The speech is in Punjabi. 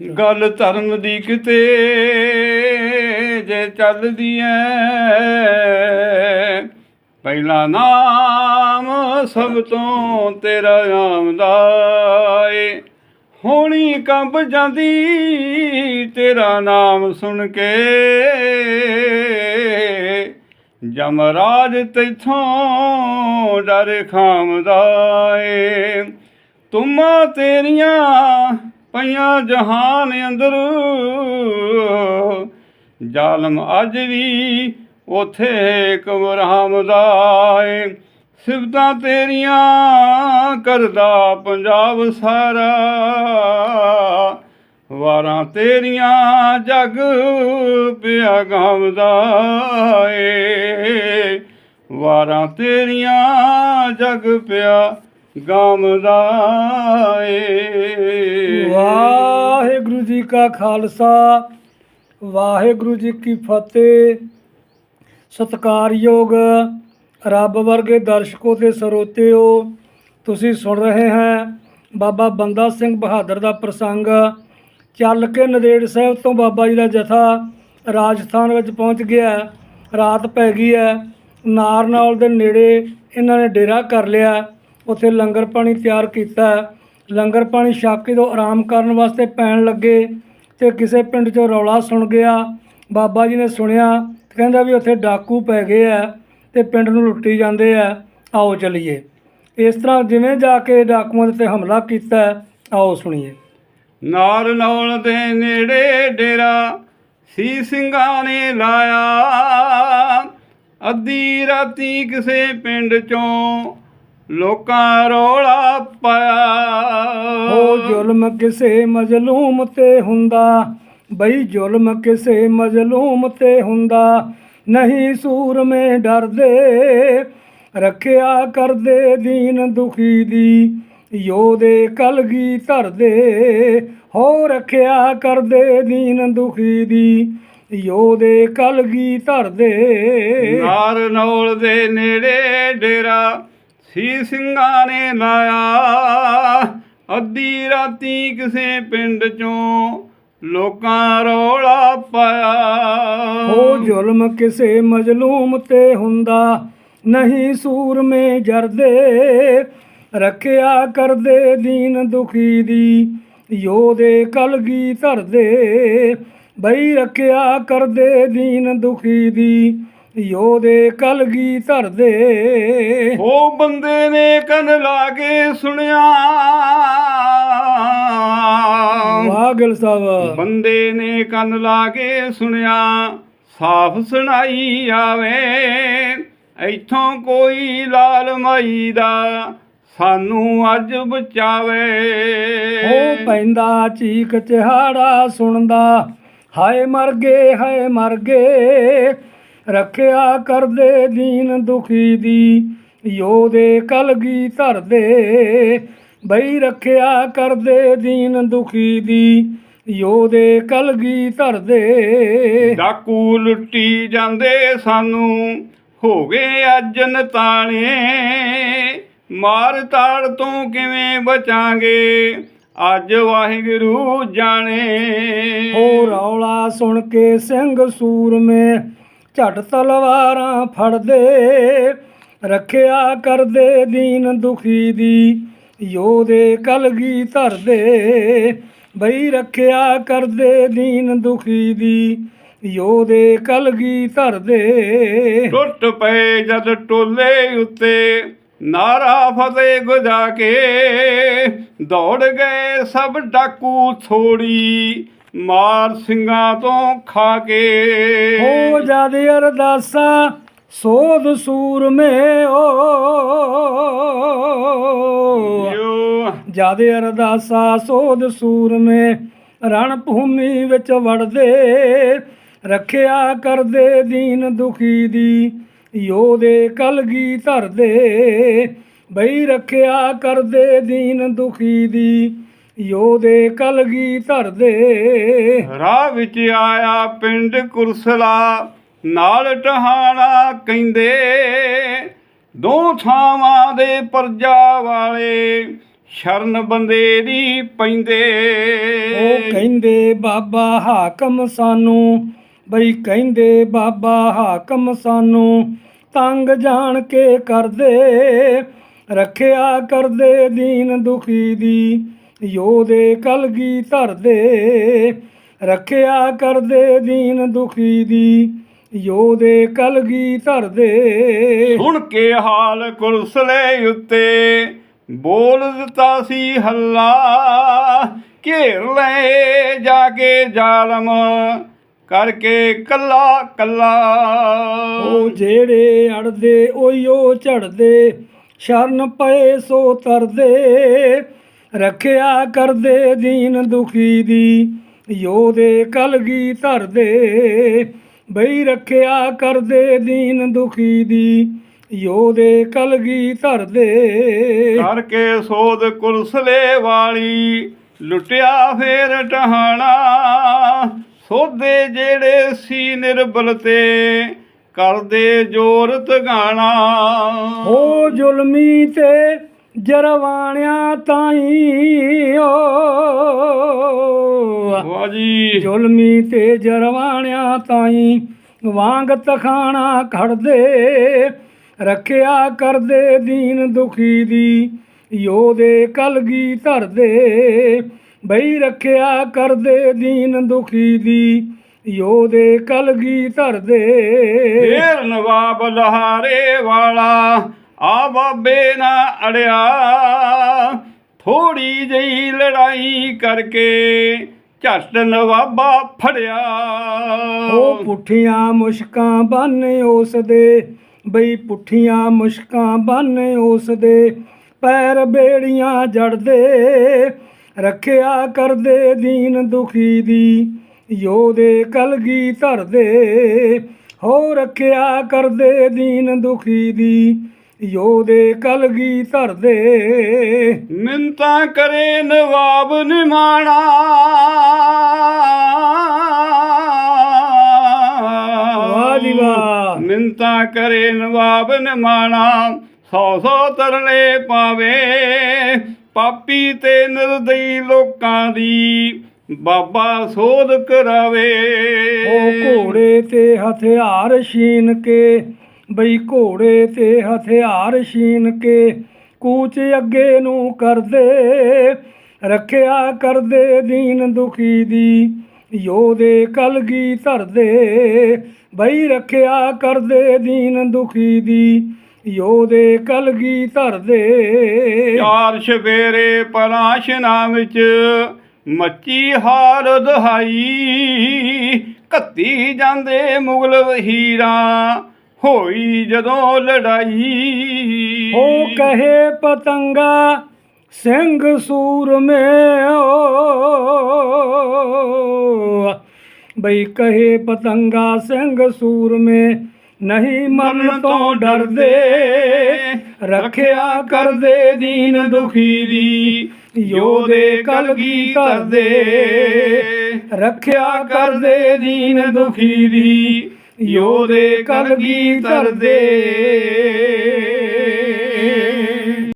ਗੱਲ ਧਰਮ ਦੀ ਕਿਤੇ ਜੇ ਚੱਲਦੀ ਐ ਪਹਿਲਾ ਨਾਮ ਸਭ ਤੋਂ ਤੇਰਾ ਆਮਦਾ ਏ ਹੋਣੀ ਕੰਬ ਜਾਂਦੀ, ਤੇਰਾ ਨਾਮ ਸੁਣ ਕੇ। ਜਮਰਾਜ ਤੈਥੋਂ ਡਰ ਖਾਮਦਾ ਏ ਤੁਮਾਂ ਤੇਰੀਆਂ ਪਈਆਂ ਜਹਾਨ ਅੰਦਰ। ਜ਼ਾਲਮ ਅੱਜ ਵੀ ਉਥੇ ਕਬਰਾਮ ਦਾ ਏ। ਸਿਫਤਾਂ ਤੇਰੀਆਂ ਕਰਦਾ ਪੰਜਾਬ ਸਾਰਾ। ਵਾਰਾਂ ਤੇਰੀਆਂ ਜਗ ਪਿਆ ਗਾਵਦਾ ਏ। ਵਾਰਾਂ ਤੇਰੀਆਂ ਜਗ ਪਿਆ ਗਾਵਦਾ ਵਾਹਿਗੁਰੂ ਜੀ ਕਾ ਖਾਲਸਾ, ਵਾਹਿਗੁਰੂ ਜੀ ਕੀ ਫਤਿਹ। ਸਤਿਕਾਰਯੋਗ ਰੱਬ ਵਰਗੇ ਦਰਸ਼ਕੋ ਤੇ ਸਰੋਤਿਓ, ਤੁਸੀਂ ਸੁਣ ਰਹੇ ਹੈ ਬਾਬਾ ਬੰਦਾ ਸਿੰਘ ਬਹਾਦਰ ਦਾ ਪ੍ਰਸੰਗ। ਚੱਲ ਕੇ ਨਦੇੜ ਸਾਹਿਬ ਤੋਂ ਬਾਬਾ ਜੀ ਦਾ ਜਥਾ ਰਾਜਸਥਾਨ ਵਿੱਚ ਪਹੁੰਚ ਗਿਆ। ਰਾਤ ਪੈ ਗਈ ਹੈ। ਨਾਰਨੌਲ ਦੇ ਨੇੜੇ ਇਹਨਾਂ ਨੇ ਡੇਰਾ ਕਰ ਲਿਆ। ਉੱਥੇ ਲੰਗਰ ਪਾਣੀ ਤਿਆਰ ਕੀਤਾ। ਲੰਗਰ ਪਾਣੀ ਛਕ ਕੇ ਤੋਂ ਆਰਾਮ ਕਰਨ ਵਾਸਤੇ ਪੈਣ ਲੱਗੇ ਤੇ ਕਿਸੇ ਪਿੰਡ 'ਚੋਂ ਰੌਲਾ ਸੁਣ ਗਿਆ। ਬਾਬਾ ਜੀ ਨੇ ਸੁਣਿਆ, ਕਹਿੰਦਾ ਵੀ ਉੱਥੇ ਡਾਕੂ ਪੈ ਗਏ ਆ ਤੇ ਪਿੰਡ ਨੂੰ ਲੁੱਟੀ ਜਾਂਦੇ ਆ, ਆਓ ਚਲੀਏ। ਇਸ ਤਰ੍ਹਾਂ ਜਿਵੇਂ ਜਾ ਕੇ ਡਾਕੂਆਂ ਦੇ ਉੱਤੇ ਹਮਲਾ ਕੀਤਾ, ਆਓ ਸੁਣੀਏ। ਨਾਰ ਨੌਲ ਦੇ ਨੇੜੇ ਡੇਰਾ ਸੀ ਸਿੰਘਾਂ ਨੇ ਲਾਇਆ। ਅੱਧੀ ਰਾਤੀ ਕਿਸੇ ਪਿੰਡ ਚੋਂ ਲੋਕਾਂ ਰੌਲਾ ਪਾਇਆ। ਉਹ ਜ਼ੁਲਮ ਕਿਸੇ ਮਜ਼ਲੂਮ ਤੇ ਹੁੰਦਾ ਬਈ ਜ਼ੁਲਮ ਕਿਸੇ ਮਜ਼ਲੂਮ ਤੇ ਹੁੰਦਾ। ਨਹੀਂ ਸੂਰਮੇ ਡਰਦੇ ਰੱਖਿਆ ਕਰਦੇ ਦੀਨ ਦੁਖੀ ਦੀ। ਯੋਦੇ ਕਲਗੀ ਧਰਦੇ ਹੋ ਰੱਖਿਆ ਕਰਦੇ ਦੀਨ ਦੁਖੀ ਦੀ। ਯੋਦੇ ਕਲਗੀ ਧਰਦੇ। ਨਾਰ ਨੌਲ ਦੇ ਨੇੜੇ ਡੇਰਾ ਸੀ ਸਿੰਘਾਂ ਨੇ ਲਾਇਆ। ਅੱਧੀ ਰਾਤੀ ਕਿਸੇ ਪਿੰਡ ਚੋਂ ਲੋਕਾਂ ਰੌਲਾ ਪਾਇਆ। ਉਹ ਜ਼ੁਲਮ ਕਿਸੇ ਮਜ਼ਲੂਮ ਤੇ ਹੁੰਦਾ, ਨਹੀਂ ਸੂਰਮੇ ਜਰਦੇ, ਰੱਖਿਆ ਕਰਦੇ ਦੀਨ ਦੁਖੀ ਦੀ। ਯੋਦੇ ਕਲਗੀ ਧਰਦੇ, ਬਈ ਰੱਖਿਆ ਕਰਦੇ ਦੀਨ ਦੁਖੀ ਦੀ। ਯੋਦੇ ਕਲਗੀ ਧਰਦੇ। ਉਹ ਬੰਦੇ ਨੇ ਕੰਨ ਲਾ ਕੇ ਸੁਣਿਆ। ਵਾਹ ਗਿਲ ਸਾਹਿਬ। ਬੰਦੇ ਨੇ ਕੰਨ ਲਾ ਕੇ ਸੁਣਿਆ ਸਾਫ਼ ਸੁਣਾਈ ਆਵੇ। ਇੱਥੋਂ ਕੋਈ ਲਾਲ ਮਾਈ ਦਾ ਸਾਨੂੰ ਅੱਜ ਬਚਾਵੇ। ਉਹ ਪੈਂਦਾ ਚੀਕ ਚਿਹਾੜਾ ਸੁਣਦਾ ਹਾਏ ਮਰ ਗਏ ਹਾਏ ਮਰ ਗਏ। ਰੱਖਿਆ ਕਰਦੇ ਦੀਨ ਦੁਖੀ ਦੀ ਯੋਦੇ ਕਲਗੀ ਧਰਦੇ। ਬਈ ਰੱਖਿਆ ਕਰਦੇ ਦੀਨ ਦੁਖੀ ਦੀ ਯੋਦੇ ਕਲਗੀ ਧਰਦੇ। ਡਾਕੂ ਲੁੱਟੀ ਜਾਂਦੇ ਸਾਨੂੰ ਹੋ ਗਏ ਅੱਜ ਨਤਾਣੇ। ਮਾਰ ਤਾੜ ਤੋਂ ਕਿਵੇਂ ਬਚਾਂਗੇ ਅੱਜ ਵਾਹਿਗੁਰੂ ਜਾਣੇ। ਉਹ ਰੌਲਾ ਸੁਣ ਕੇ ਸਿੰਘ ਸੂਰਮੇ ਝਟ ਤਲਵਾਰਾਂ ਫੜਦੇ, ਰੱਖਿਆ ਕਰਦੇ ਦੀਨ ਦੁਖੀ ਦੀ। ਯੋਦੇ ਕਲਗੀ ਧਰਦੇ, ਬਈ ਰੱਖਿਆ ਕਰਦੇ ਦੀਨ ਦੁਖੀ ਦੀ। ਯੋਦੇ ਕਲਗੀ ਧਰਦੇ। ਟੁੱਟ ਪਏ ਜਦ ਟੋਲੇ ਉੱਤੇ, ਨਾਰਾ ਫਤਿਹ ਗੁਜਾ ਕੇ, ਦੌੜ ਗਏ ਸਭ ਡਾਕੂ ਥੋੜੀ। ਮਾਰ ਸਿੰਘਾਂ ਤੋਂ ਖਾ ਕੇ। ਹੋ ਜਦ ਅਰਦਾਸਾ ਸੋਧ ਸੂਰਮੇ ਓ ਜੋ ਜਦ ਅਰਦਾਸਾ ਸੋਧ ਸੂਰਮੇ ਰਣ ਭੂਮੀ ਵਿੱਚ ਵੜਦੇ ਰੱਖਿਆ ਕਰਦੇ ਦੀਨ ਦੁਖੀ ਦੀ ਯੋਦੇ ਕਲਗੀ ਧਰਦੇ ਬਈ ਰੱਖਿਆ ਕਰਦੇ ਦੀਨ ਦੁਖੀ ਦੀ। ਯੋਦੇ ਕਲਗੀ ਧਰਦੇ ਰਾਹ ਵਿੱਚ ਆਇਆ ਪਿੰਡ ਕੁਰਸਲਾ ਨਾਲ ਟਹਾਣਾ ਕਹਿੰਦੇ ਦੋ ਥਾਵਾਂ ਦੇ ਪਰਜਾ ਵਾਲੇ ਸ਼ਰਨ ਬੰਦੇ ਦੀ ਪੈਂਦੇ। ਉਹ ਕਹਿੰਦੇ ਬਾਬਾ ਹਾਕਮ ਸਾਨੂੰ। ਬਈ ਕਹਿੰਦੇ ਬਾਬਾ ਹਾਕਮ ਸਾਨੂੰ ਤੰਗ ਜਾਣ ਕੇ ਕਰਦੇ ਰੱਖਿਆ ਕਰਦੇ ਦੀਨ ਦੁਖੀ ਦੀ। ਯੋਦੇ ਕਲਗੀ ਧਰਦੇ ਰੱਖਿਆ ਕਰਦੇ ਦੀਨ ਦੁਖੀ ਦੀ। ਯੋਦੇ ਕਲਗੀ ਧਰਦੇ। ਸੁਣ ਕੇ ਹਾਲ ਕੁਰਸਲੇ ਉੱਤੇ ਬੋਲ ਦਿੱਤਾ ਸੀ ਹੱਲਾ। ਘੇਰ ਲੈ ਜਾ ਕੇ ਜ਼ਾਲਮ ਕਰਕੇ ਕੱਲਾ ਕੱਲਾ। ਉਹ ਜਿਹੜੇ ਅੜਦੇ ਉਹੀਓ ਝੜਦੇ ਸ਼ਰਨ ਪਏ ਸੋ ਤਰਦੇ। ਰੱਖਿਆ ਕਰਦੇ ਦੀਨ ਦੁਖੀ ਦੀ। ਯੋਦੇ ਕਲਗੀ ਧਰਦੇ ਬਈ ਰੱਖਿਆ ਕਰਦੇ ਦੀਨ ਦੁਖੀ ਦੀ। ਯੋਦੇ ਕਲਗੀ ਧਰਦੇ। ਕਰਕੇ ਸੋਧ ਕੁਰਸਲੇ ਵਾਲੀ ਲੁੱਟਿਆ ਫੇਰ ਟਹਾਣਾ ਸੋਧੇ ਜਿਹੜੇ ਸੀ ਨਿਰਬਲ ਤੇ ਕਰਦੇ ਜੋਰ ਤਗਾਣਾ ਹੋ ਜ਼ੁਲਮੀ ਤੇ ਜਰਵਾਣਿਆਂ ਤਾਈ ਓ। ਵਾਹ ਜੀ। ਜ਼ੁਲਮੀ ਤੇ ਜਰਵਾਣਿਆਂ ਤਾਈ ਵਾਂਗ ਤਖਾਣਾ ਖੜਦੇ ਰੱਖਿਆ ਕਰਦੇ ਦੀਨ ਦੁਖੀ ਦੀ ਯੋਦੇ ਕਲਗੀ ਧਰਦੇ ਬਈ ਰੱਖਿਆ ਕਰਦੇ ਦੀਨ ਦੁਖੀ ਦੀ ਯੋਦੇ ਕਲਗੀ ਧਰਦੇ। ਫੇਰ ਨਵਾਬ ਲਹਾਰੇ ਵਾਲਾ ਆ ਬਾਬੇ ਨਾ ਅੜਿਆ। ਥੋੜੀ ਜਿਹੀ ਲੜਾਈ ਕਰਕੇ ਝੱਟ ਨਵਾਬਾ ਫੜਿਆ। ਉਹ ਪੁੱਠੀਆਂ ਮੁਸ਼ਕਾਂ ਬੰਨ ਉਸ ਦੇ ਬਈ ਪੁੱਠੀਆਂ ਮੁਸ਼ਕਾਂ ਬੰਨ ਉਸ ਦੇ ਪੈਰ ਬੇੜੀਆਂ ਜੜਦੇ, ਰੱਖਿਆ ਕਰਦੇ ਦੀਨ ਦੁਖੀ ਦੀ। ਯੋਦੇ ਕਲਗੀ ਧਰਦੇ, ਹੋ ਰੱਖਿਆ ਕਰਦੇ ਦੀਨ ਦੁਖੀ ਦੀ। ਯੋਦੇ ਕਲਗੀ ਧਰਦੇ। ਮਿੰਤਾ ਕਰੇ ਨਵਾਬ ਨਿਮਾਣਾ। ਵਾਹ ਜੀ ਵਾਹ। ਮਿੰਤਾ ਕਰੇ ਨਵਾਬ ਨਿਮਾਣਾ। ਸੌ ਸੌ ਤਰਲੇ ਪਾਵੇ। ਪਾਪੀ ਤੇ ਨਿਰਦਈ ਲੋਕਾਂ ਦੀ ਬਾਬਾ ਸੋਧ ਕਰਾਵੇ। ਉਹ ਘੋੜੇ ਤੇ ਹਥਿਆਰ ਛੀਨ ਕੇ ਬਈ ਘੋੜੇ ਤੇ ਹਥਿਆਰ ਛੀਨ ਕੇ ਕੂਚ ਅੱਗੇ ਨੂੰ ਕਰਦੇ, ਰੱਖਿਆ ਕਰਦੇ ਦੀਨ ਦੁਖੀ ਦੀ। ਯੋਦੇ ਕਲਗੀ ਧਰਦੇ, ਬਈ ਰੱਖਿਆ ਕਰਦੇ ਦੀਨ ਦੁਖੀ ਦੀ। ਯੋਦੇ ਕਲਗੀ ਧਰਦੇ, ਚਾਰ ਸ਼ਵੇਰੇ ਪਰਾਸ਼ਨਾ ਵਿੱਚ ਮੱਚੀ ਹਾਰ ਦਹਾਈ, ਕੱਤੀ ਜਾਂਦੇ ਮੁਗਲ ਵਹੀਰਾਂ। ਹੋਈ ਜਦੋਂ ਲੜਾਈ। ਹੋ ਕਹੇ ਪਤੰਗਾ ਸਿੰਘ ਸੂਰ ਮੇ ਬਈ ਕਹੇ ਪਤੰਗਾ ਸਿੰਘ ਸੂਰ ਮੇ ਨਹੀਂ ਮਰਨ ਤੋਂ ਡਰਦੇ। ਰੱਖਿਆ ਕਰਦੇ ਦੀਨ ਦੁਖੀ ਦੀ ਯੋਦੇ ਕਲਗੀ ਧਰਦੇ। ਰੱਖਿਆ ਕਰਦੇ ਦੀਨ ਦੁਖੀ ਦੀ ਯੋਦੇ ਕਲਗੀ ਧਰਦੇ